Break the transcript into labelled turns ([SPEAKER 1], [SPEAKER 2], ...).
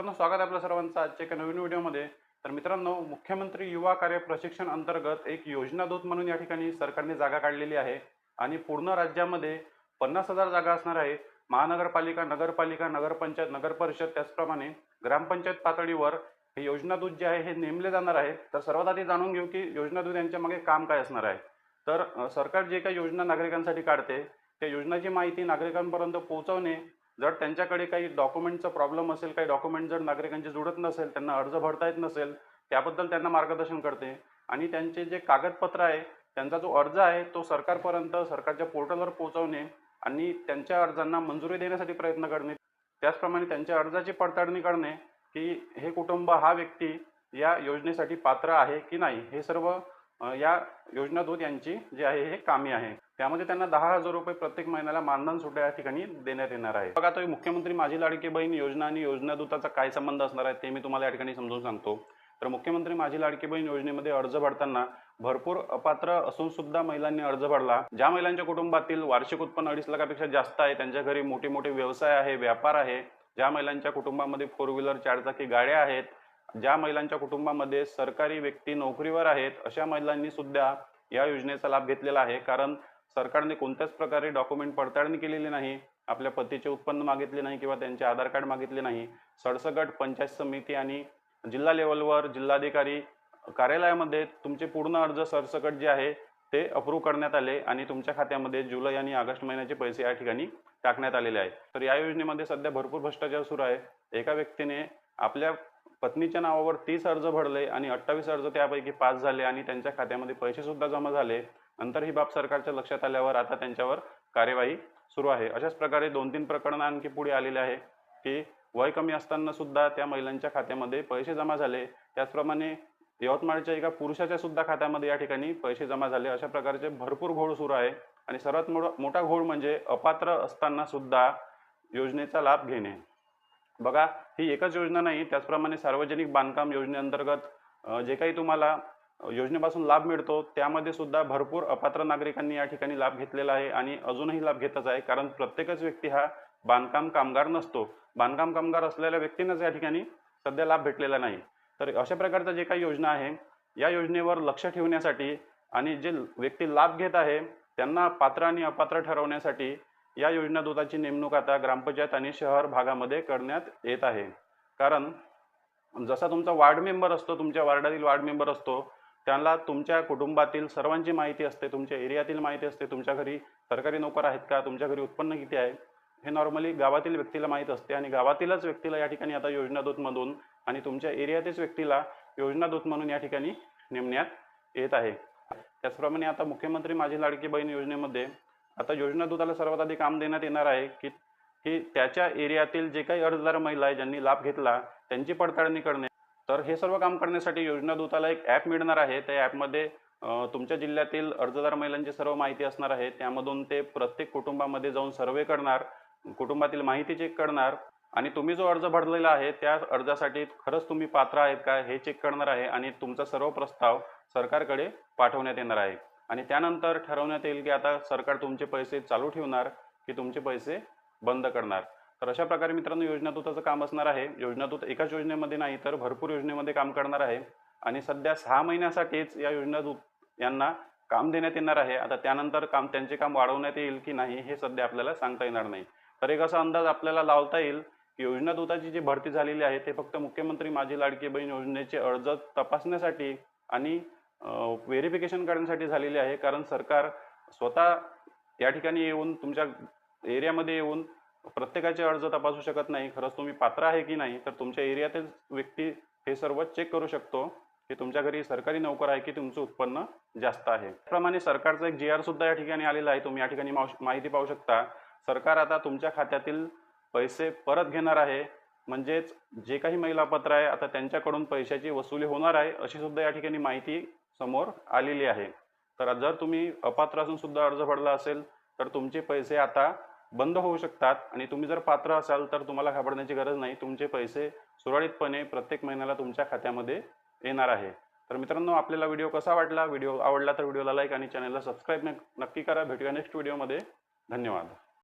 [SPEAKER 1] मित्रांनो स्वागत आहे आपल्या सर्वांचं आजच्या एका नवीन व्हिडिओमध्ये. तर मित्रांनो मुख्यमंत्री युवा कार्य प्रशिक्षण अंतर्गत एक योजना दूत म्हणून या ठिकाणी सरकारने जागा काढलेली आहे. आणि पूर्ण राज्यामध्ये पन्नास हजार जागा असणार आहे. महानगरपालिका नगरपालिका नगरपंचायत नगरपरिषद त्याचप्रमाणे ग्रामपंचायत पातळीवर हे योजना दूत जे आहे हे नेमले जाणार आहे. तर सर्वात आधी जाणून घेऊ की योजनादूत यांच्या मागे काम काय असणार आहे. तर सरकार जे काही योजना नागरिकांसाठी काढते त्या योजनाची माहिती नागरिकांपर्यंत पोहोचवणे जर त्यांच्याकडे काही डॉक्युमेंटचा प्रॉब्लेम असेल काही डॉक्युमेंट जर नागरिकांचे जुळत नसेल त्यांना अर्ज भरता येत नसेल त्याबद्दल त्यांना मार्गदर्शन करते. आणि त्यांचे जे कागदपत्र आहे त्यांचा जो अर्ज आहे तो सरकारपर्यंत सरकारच्या पोर्टलवर पोहोचवणे आणि त्यांच्या अर्जांना मंजुरी देण्यासाठी प्रयत्न करणे. त्याचप्रमाणे त्यांच्या अर्जाची पडताळणी करणे की हे कुटुंब हा व्यक्ती या योजनेसाठी पात्र आहे की नाही हे सर्व या योजना दूत यांची जे आहे हे कामी आहे. त्यामध्ये त्यांना दहा हजार रुपये प्रत्येक महिन्याला मानधन सुट्या या ठिकाणी देण्यात येणार आहे. बघा तो मुख्यमंत्री माझी लाडकी बहीण योजना आणि योजना दूताचा काय संबंध असणार आहे ते मी तुम्हाला या ठिकाणी समजून सांगतो. तर मुख्यमंत्री माझी लाडकी बहीण योजनेमध्ये अर्ज भरताना भरपूर अपात्र असून सुद्धा महिलांनी अर्ज भरला. ज्या महिलांच्या कुटुंबातील वार्षिक उत्पन्न अडीच लाखापेक्षा जास्त आहे त्यांच्या घरी मोठे मोठे व्यवसाय आहे व्यापार आहे. ज्या महिलांच्या कुटुंबामध्ये फोर व्हीलर चारचाकी गाड्या आहेत ज्या महिलांच्या कुटुंबामध्ये सरकारी व्यक्ती नोकरीवर आहेत अशा महिलांनी सुद्धा या योजनेचा लाभ घेतलेला आहे. कारण सरकारने कोणत्याच प्रकारे डॉक्युमेंट पडताळणी केलेली नाही आपल्या पतीचे उत्पन्न मागितले नाही किंवा त्यांचे आधार कार्ड मागितले नाही सडसगट पंचायत समिती आणि जिल्हा लेवलवर जिल्हाधिकारी कार्यालयामध्ये तुमचे पूर्ण अर्ज सरसकट जे आहे ते अप्रूव्ह करण्यात आले आणि तुमच्या खात्यामध्ये जुलै आणि ऑगस्ट महिन्याचे पैसे या ठिकाणी टाकण्यात आलेले आहे तर या योजनेमध्ये सध्या भरपूर भ्रष्टाचार सुरू आहे. एका व्यक्तीने आपल्या पत्नीच्या नावावर तीस अर्ज भरले आणि अठ्ठावीस अर्ज त्यापैकी पास झाले आणि त्यांच्या खात्यामध्ये पैसे सुद्धा जमा झाले. नंतर ही बाब सरकारच्या लक्षात आल्यावर आता त्यांच्यावर कार्यवाही सुरू आहे. अशाच प्रकारे दोन तीन प्रकरणं आणखी पुढे आलेले आहे की वय कमी असताना सुद्धा त्या महिलांच्या खात्यामध्ये पैसे जमा झाले. त्याचप्रमाणे यवतमाळच्या एका पुरुषाच्या सुद्धा खात्यामध्ये या ठिकाणी पैसे जमा झाले. अशा प्रकारचे भरपूर घोळ सुरू आहे आणि सर्वात मोठा मोठा घोळ म्हणजे अपात्र असताना सुद्धा योजनेचा लाभ घेणे. बघा ही एकच योजना नाही त्याचप्रमाणे सार्वजनिक बांधकाम योजनेअंतर्गत जे काही तुम्हाला योजनेपासून लाभ मिळतो. त्यामध्ये सुद्धा भरपूर अपात्र नागरिकांनी या ठिकाणी लाभ घेतलेला आहे आणि अजूनही लाभ घेतच आहे. कारण प्रत्येकच व्यक्ती हा बांधकाम कामगार नसतो. बांधकाम कामगार असलेल्या व्यक्तींनाच या ठिकाणी सध्या लाभ भेटलेला नाही. तर अशा प्रकारचा जे काही योजना आहे या योजनेवर लक्ष ठेवण्यासाठी आणि जे व्यक्ती लाभ घेत आहे त्यांना पात्र आणि अपात्र ठरवण्यासाठी या योजना दूताची नेमणूक आता ग्रामपंचायत आणि शहर भागामध्ये करण्यात येत आहे. कारण जसा तुमचा वार्ड मेंबर असतो तुमच्या वार्डातील वार्ड मेंबर असतो त्यांना तुमच्या कुटुंबातील सर्वांची माहिती असते तुमच्या एरियातील माहिती असते तुमच्या घरी सरकारी नोकर आहेत का तुमच्या घरी उत्पन्न किती आहे हे नॉर्मली गावातील व्यक्तीला माहीत असते आणि गावातीलच व्यक्तीला या ठिकाणी आता योजनादूतमधून आणि तुमच्या एरियातीलच व्यक्तीला योजनादूत म्हणून या ठिकाणी नेमण्यात येत आहे. त्याचप्रमाणे आता मुख्यमंत्री माझी लाडकी बहीण योजनेमध्ये आता योजनादूताला सर्वात आधी काम देण्यात येणार आहे की की त्याच्या एरियातील जे काही अर्जदार महिला आहे ज्यांनी लाभ घेतला त्यांची पडताळणी करणे. तर हे सर्व काम करण्यासाठी योजना दूताला एक ॲप मिळणार आहे. त्या ॲपमध्ये तुमच्या जिल्ह्यातील अर्जदार महिलांची सर्व माहिती असणार आहे. त्यामधून ते प्रत्येक कुटुंबामध्ये जाऊन सर्वे करणार कुटुंबातील माहिती चेक करणार आणि तुम्ही जो अर्ज भरलेला आहे त्या अर्जासाठी खरंच तुम्ही पात्र आहेत का हे चेक करणार आहे आणि तुमचा सर्व प्रस्ताव सरकारकडे पाठवण्यात येणार आहे. आणि त्यानंतर ठरवण्यात येईल की आता सरकार तुमचे पैसे चालू ठेवणार की तुमचे पैसे बंद करणार. तर अशा प्रकारे मित्रांनो योजना दूताचं काम असणार आहे. योजनादूत एकाच योजनेमध्ये नाही तर भरपूर योजनेमध्ये काम करणार आहे. आणि सध्या सहा महिन्यासाठीच या योजनादूत यांना काम देण्यात येणार आहे. आता त्यानंतर काम त्यांचे काम वाढवण्यात येईल की नाही हे सध्या आपल्याला सांगता येणार नाही. तर एक असा अंदाज आपल्याला लावता येईल की योजना दूताची जी भरती झालेली आहे ते फक्त मुख्यमंत्री माझी लाडकी बहीण योजनेचे अर्ज तपासण्यासाठी आणि व्हेरिफिकेशन करण्यासाठी झालेली आहे. कारण सरकार स्वतः या ठिकाणी येऊन तुमच्या एरियामध्ये येऊन प्रत्येकाचे अर्ज तपासू शकत नाही. खरंच तुम्ही पात्र आहे की नाही तर तुमच्या एरियातील व्यक्ती हे सर्व चेक करू शकतो की तुमच्या घरी सरकारी नोकर आहे की तुमचं उत्पन्न जास्त आहे. त्याप्रमाणे सरकारचा एक जी आर सुद्धा या ठिकाणी आलेला आहे. तुम्ही या ठिकाणी माहिती पाहू शकता. सरकार आता तुमच्या खात्यातील पैसे परत घेणार आहे. म्हणजेच जे काही महिला पत्र आहे आता त्यांच्याकडून पैशाची वसुली होणार आहे अशी सुद्धा या ठिकाणी माहिती समोर आलेली आहे. तर जर तुम्ही अपात्र असून सुद्धा अर्ज भरला असेल तर तुमचे पैसे आता बंद होऊ शकतात. आणि तुम्ही जर पात्र असाल तर तुम्हाला घाबरण्याची गरज नाही. तुमचे पैसे सुरळीतपणे प्रत्येक महिन्याला तुमच्या खात्यामध्ये येणार आहे. तर मित्रांनो आपल्याला व्हिडिओ कसा वाटला? व्हिडिओ आवडला तर व्हिडिओला लाईक आणि चॅनलला सबस्क्राईब नक्की करा. भेटूया नेक्स्ट व्हिडिओमध्ये. धन्यवाद.